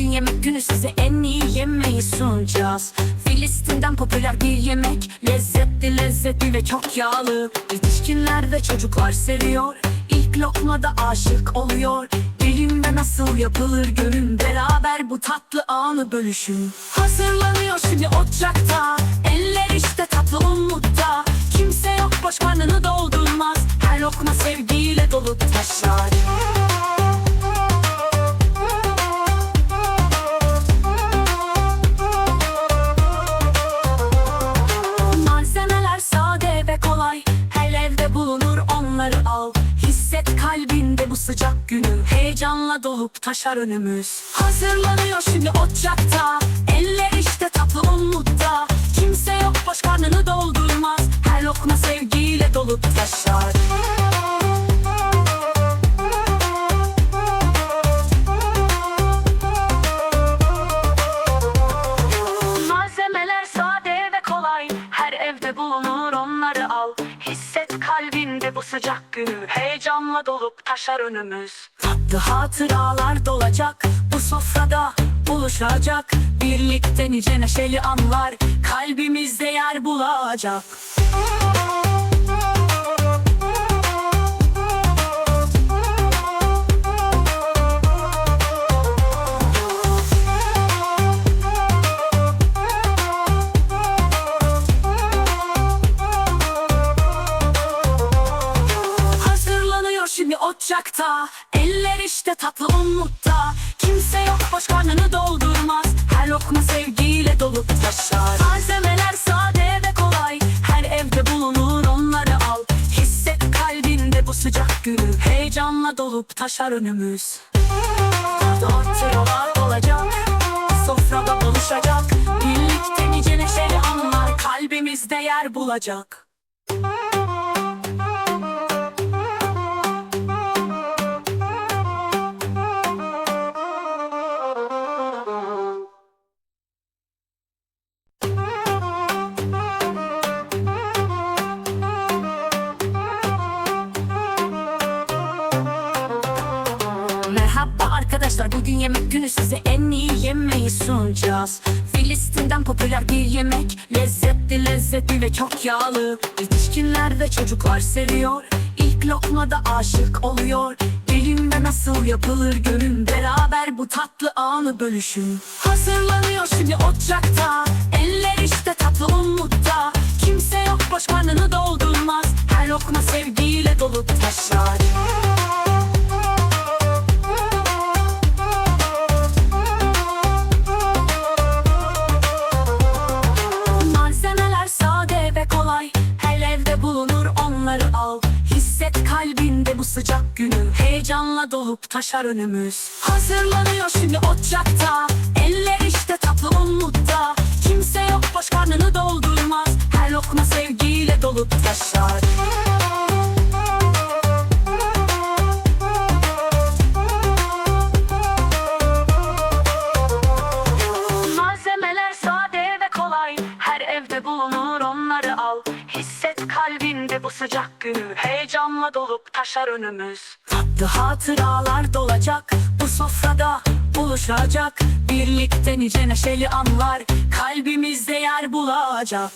bugün yemek günü size en iyi yemeği sunacağız. Filistin'den popüler bir yemek. Lezzetli lezzetli ve çok yağlı. Yetişkinler ve çocuklar seviyor. İlk lokmada aşık oluyor. Dilimde nasıl yapılır görün. Beraber bu tatlı anı bölüşün. Hazırlanıyor şimdi ocakta. Eller işte tatlı umutta. Kimse yok boş karnını doldurmaz. Her lokma sevgiyle dolu taşar Heyecanla dolup taşar önümüz. Hazırlanıyor şimdi ocakta. Eller işte tatlı umutta. Kimse yok boş karnını doldurmaz. Her lokma sevgiyle dolup taşar. Malzemeler sade ve kolay. Her evde bulunur onları al. Hisset kalbinde bu sıcak günü. Heyecanla dolup taşar önümüz Tatlı hatıralar dolacak Bu sofrada buluşacak. Birlikte nice neşeli anlar Kalbimizde yer bulacak ocakta Eller işte tatlı umutta. Kimse yok boş karnını doldurmaz. Her lokma sevgiyle dolup taşar. Malzemeler sade ve kolay. Her evde bulunur onları al. Hisset kalbinde bu sıcak günü Heyecanla dolup taşar önümüz. Hatıralar olacak Sofrada buluşacak. Birlikte nice neşeli anlar Kalbimizde yer bulacak arkadaşlar bugün yemek günü size en iyi yemeği sunacağız. Filistin'den popüler bir yemek Lezzetli lezzetli ve çok yağlı. Yetişkinler ve çocuklar seviyor İlk lokmada aşık oluyor. Dilimde nasıl yapılır görün Beraber bu tatlı anı bölüşün. Hazırlanıyor şimdi ocakta Eller işte tatlı umutta. Kimse yok boş karnını doldurmaz Her lokma sevgiyle dolup taşar onları al Hisset kalbinde bu sıcak günü. Heyecanla dolup taşar önümüz. Hazırlanıyor şimdi ocakta. Eller işte tatlı umutta. Kimse yok boş karnını doldurmaz. Her lokma sevgiyle dolup taşar sıcak günü Heyecanla dolup taşar önümüz. Tatlı hatıralar dolacak Bu sofrada buluşacak. Birlikte nice neşeli anlar Kalbimizde yer bulacak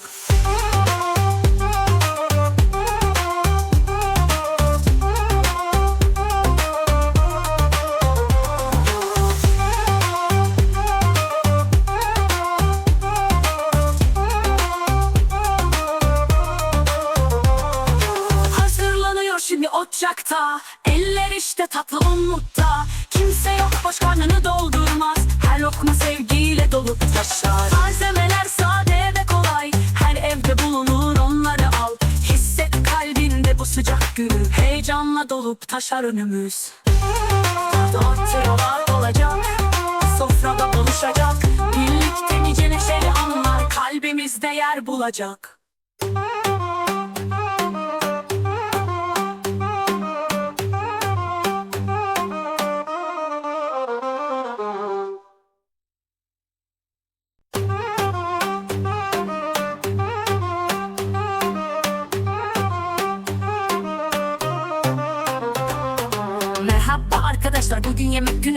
taşar önümüz. Hatıralar olacak Sofrada buluşacak. Birlikte nice neşeli anlar Kalbimizde yer bulacak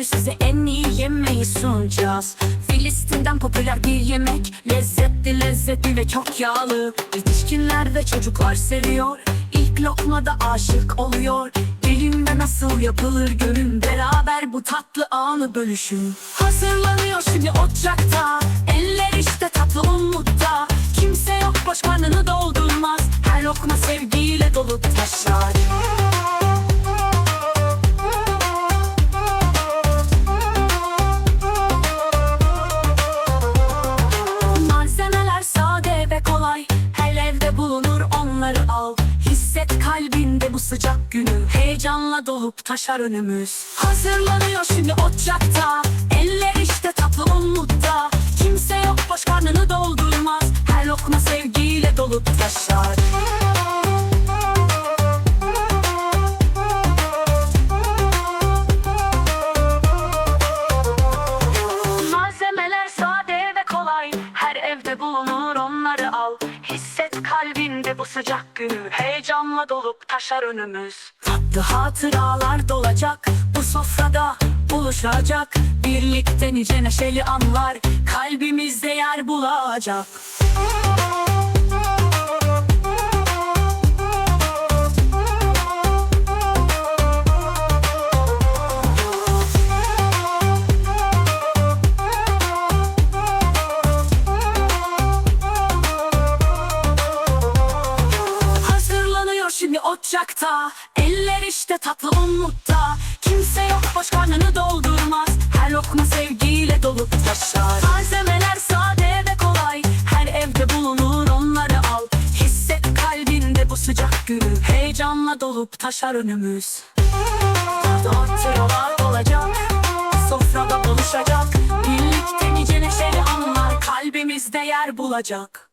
size en iyi yemeği sunacağız. Filistin'den popüler bir yemek. Lezzetli lezzetli ve çok yağlı. Yetişkinler ve çocuklar seviyor. İlk lokmada aşık oluyor. Elimde nasıl yapılır görün Beraber bu tatlı anı bölüşün. Hazırlanıyor şimdi ocakta. Eller işte tatlı umutta. Kimse yok boş karnını doldurmaz. Her lokma sevgiyle dolup taşar Dolup taşar önümüz. Hazırlanıyor şimdi ocakta. Eller işte tatlı umutta. Kimse yok boş karnını doldurmaz. Her lokma sevgiyle dolup taşar. Malzemeler sade ve kolay. Her evde bulunur onları al. Kalbinde bu sıcak günü Heyecanla dolup taşar önümüz. Tatlı hatıralar dolacak Bu sofrada buluşacak. Birlikte nice neşeli anlar Kalbimizde yer bulacak Heyecanla dolup taşar önümüz. Hatıralar olacak Sofrada buluşacak. Birlikte nice neşeli anlar Kalbimizde yer bulacak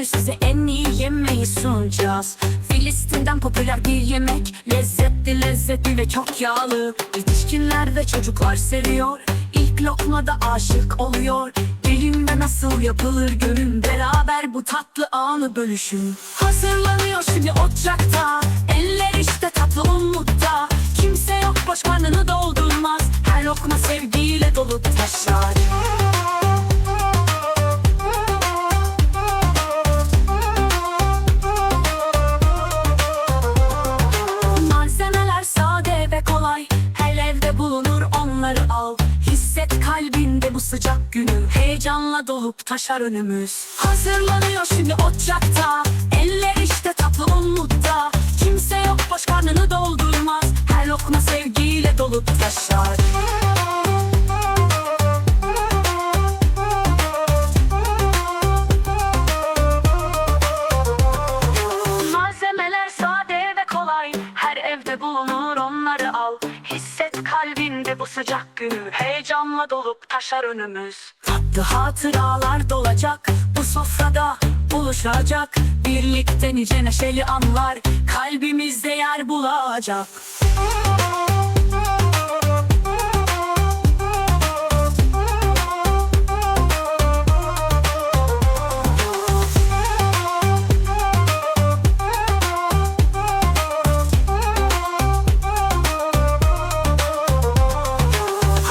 günü size en iyi yemeği sunacağız. Filistin'den popüler bir yemek. Lezzetli lezzetli ve çok yağlı. Yetişkinler ve çocuklar seviyor. İlk lokmada aşık oluyor. Elimde nasıl yapılır görün Beraber bu tatlı anı bölüşün. Hazırlanıyor şimdi ocakta. Eller işte tatlı umutta. Kimse yok boş karnını doldurmaz. Her lokma sevgiyle dolup taşar taşar önümüz. Hazırlanıyor şimdi ocakta. Eller işte tatlı umutta. Kimse yok boş karnını doldurmaz. Her lokma sevgiyle dolup taşar. Malzemeler sade ve kolay. Her evde bulunur onları al. Hisset kalbinde bu sıcak günü. Heyecanla dolup taşar önümüz Tatlı hatıralar dolacak Bu sofrada buluşacak. Birlikte nice neşeli anlar Kalbimizde yer bulacak.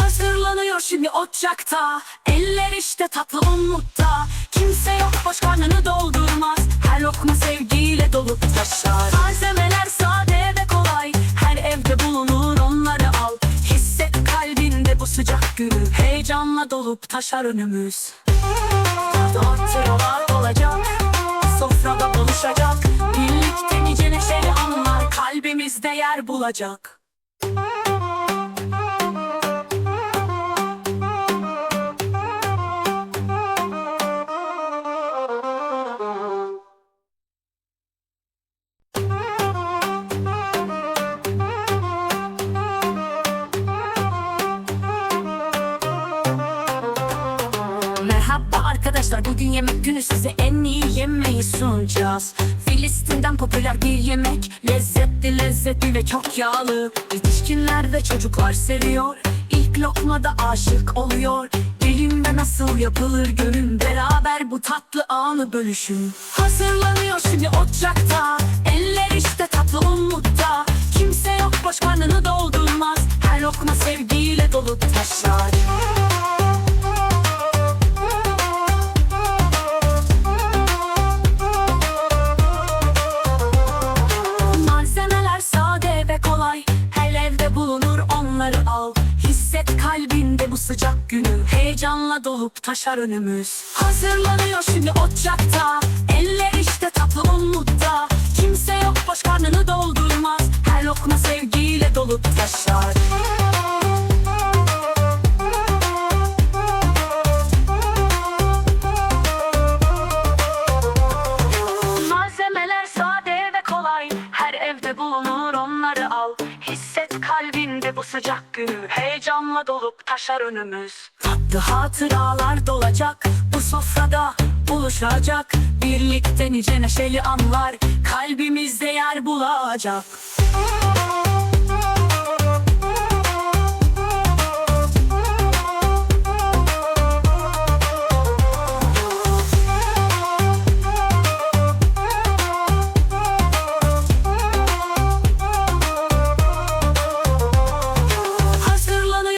Hazırlanıyor şimdi ocakta işte tatlı umutta Kimse yok boş karnını doldurmaz. Her lokma sevgiyle dolup taşar Malzemeler sade ve kolay. Her evde bulunur onları al. Hisset kalbinde bu sıcak günü Heyecanla dolup taşar önümüz. Hatıralar olacak Sofrada buluşacak. Birlikte nice neşeli anlar Kalbimizde yer bulacak bugün yemek günü size en iyi yemeği sunacağız. Filistin'den popüler bir yemek. Lezzetli lezzetli ve çok yağlı. Yetişkinler ve çocuklar seviyor. İlk lokmada aşık oluyor. Elimde nasıl yapılır görün. Beraber bu tatlı anı bölüşün. Hazırlanıyor şimdi ocakta. Eller işte tatlı umutta. Kimse yok boş karnını doldurmaz. Her lokma sevgiyle dolu taşlar Heyecanla dolup taşar önümüz. Hazırlanıyor şimdi ocakta. Eller işte tatlı umutta. Kimse yok boş karnını doldurmaz. Her lokma sevgiyle dolup taşar. Malzemeler sade ve kolay. Her evde bulunur onları al. Hisset kalbinde bu sıcak günü. Heyecanla dolup taşar önümüz hatıralar dolacak Bu sofrada buluşacak. Birlikte nice neşeli anlar Kalbimizde yer bulacak